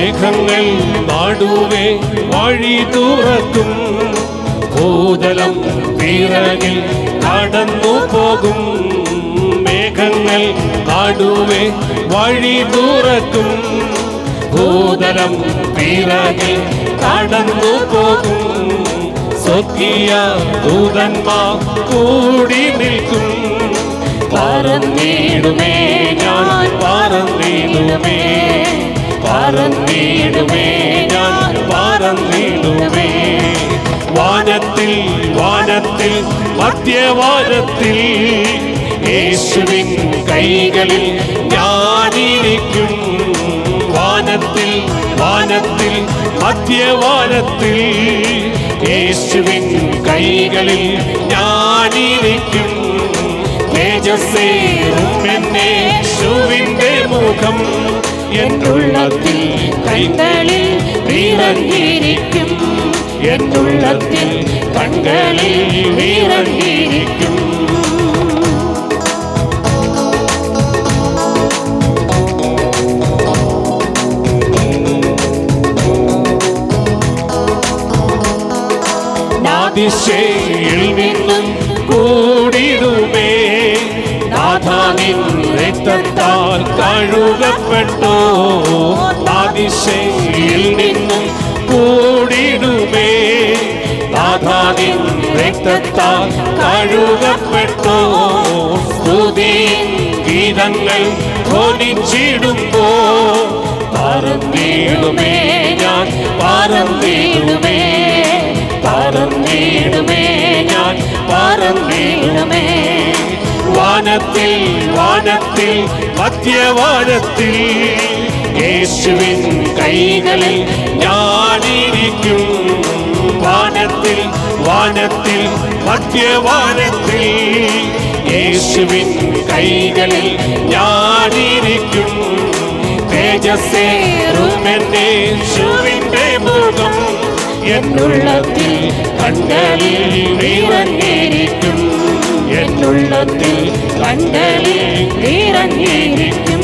മേഘങ്ങൾ നാടുവേ വഴി തുറക്കും ഭൂതലം പിറകിൽ കടന്നു പോകും മേഘങ്ങൾ നാടുവേ വഴി തുറക്കും ഭൂതലം പിറകിൽ കടന്നു പോകും സ്വർഗീയ ദൂതന്മാർ കൂടി നിൽക്കും പറന്നിടുമേ ഞാൻ പറന്നിടുമേ പറന്നിടുമേ ഞാൻ പറന്നിടുമേ വാനത്തിൽ വാനത്തിൽ മധ്യവാനത്തിൽ യേശുവിൻ കൈകളിൽ ഞാനിരിക്കും. വാനത്തിൽ വാനത്തിൽ മധ്യവാനത്തിൽ യേശുവിൻ കൈകളിൽ ഞാനിരിക്കും. തേജസ്സേറും എന്നെ ശുവിന്റെ മുഖം എന്നുള്ളത്തിൽ കൈകളിൽ നിറഞ്ഞിരിക്കും എന്നുള്ളത്തിൽ കണ്ണുകളിൽ നിറഞ്ഞിരിക്കും നാദിശയിൽ നിന്നും കൂടിടുമേ. നാഥാനിൻ രക്തത്താൽ കഴുകപ്പെട്ടു. അതിശയിൽ നിന്നും കൂടിടുമേ. ആധാരി രക്തത്താൽ കഴുകപ്പെട്ടു. സ്തുതി ഗീതങ്ങൾ ധ്വനിച്ചിടുമ്പോ പറന്നിടുമേ ഞാൻ പറന്നിടുമേ. പറന്നിടുമേ ഞാൻ പറന്നിടുമേ. വാനത്തിൽ വാനത്തിൽ മധ്യവാനത്തിൽ യേശുവിൻ കൈകളിൽ ഞാനിരിക്കും. വാനത്തിൽ വാനത്തിൽ മധ്യവാനത്തിൽ യേശുവിൻ കൈകളിൽ ഞാനിരിക്കും. തേജസ്സേറുമെന്നെ യേശുവിന്റെ മുഖം. എന്നുള്ളത്തിൽ കണ്ണലിൽ നിറഞ്ഞിരിക്കും. എന്നുള്ളത്തിൽ കണ്ടലിൽ നിറഞ്ഞിരിക്കും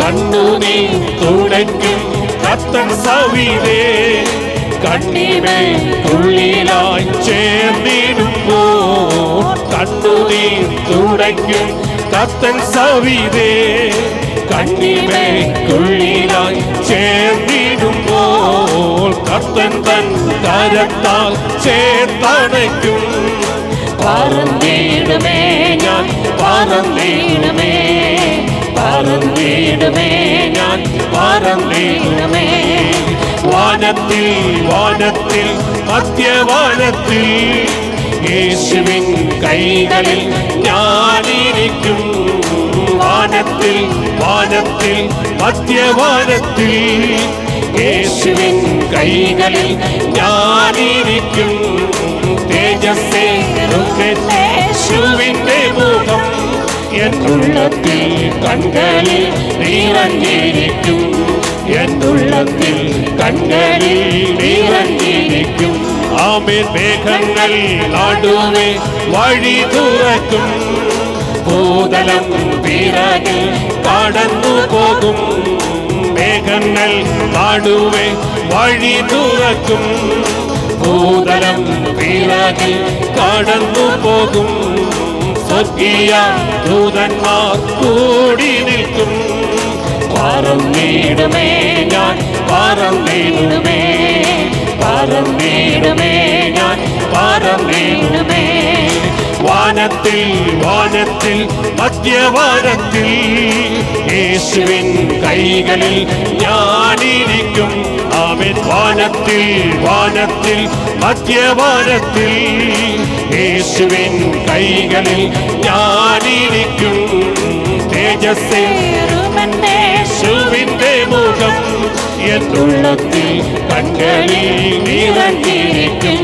കണ്ണുനീ തുടയ്ക്കും കത്തൻ സവിതേ കണ്ണിമേ ഉള്ളിലായി ചേർന്നിടുമ്പോ കണ്ണുനീർ തുടയ്ക്കും കത്തൻ സവിതേ കണ്ണിമേ ഉള്ളിലായി ചേർന്നിടുമ്പോൾ കത്തൻ തൻ കരത്താൽ ചേർത്തണയ്ക്കും പറന്നിടുമേ ഞാൻ പറന്നിടുമേ പറന്നിടുമേ ഞാൻ പറന്നിടുമേ. വാനത്തിൽ വാനത്തിൽ മധ്യവാനത്തിൽ യേശുവിൻ കൈകളിൽ ഞാനിരിക്കും. വാനത്തിൽ വാനത്തിൽ മധ്യവാനത്തിൽ. യേശുവിൻ കൈകളിൽ ഞാനിരിക്കും. തേജസ്സേ മുഖം. എന്നുള്ളത്തിൽ കണ്ണലിൽ നിറഞ്ഞിരിക്കും. എന്നുള്ളത്തിൽ കണ്ണലിൽ നിറഞ്ഞിരിക്കും. ആമേൻ മേഘങ്ങൾ നാടുവേ വഴി തുറക്കും ഭൂതലം പിറകിൽ കടന്നു പോകും മേഘങ്ങൾ നാടുവേ വഴി തുറക്കും ഭൂതലം പിറകിൽ കടന്നു പോകും സ്വർഗീയ ദൂതന്മാർ കൂടി നിൽക്കും പറന്നിടുമേ ഞാൻ പറന്നിടുമേ പറന്നിടുമേ പറന്നിടുമേ വാനത്തിൽ വാനത്തിൽ മധ്യവാനത്തിൽ യേശുവിൻ കൈകളിൽ ഞാനിരിക്കും. അവൻ വാനത്തിൽ വാനത്തിൽ മധ്യവാനത്തിൽ യേശുവിൻ കൈകളിൽ ഞാനിരിക്കും. തേജസ്സിൽ യേശുവിന്റെ മുഖം എന്നുള്ളത്തിൽ കണ്ണലിൽ നിറഞ്ഞിരിക്കും.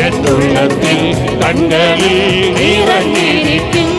എന്നുള്ളത്തിൽ കണ്ണലിൽ നിറഞ്ഞിരിക്കും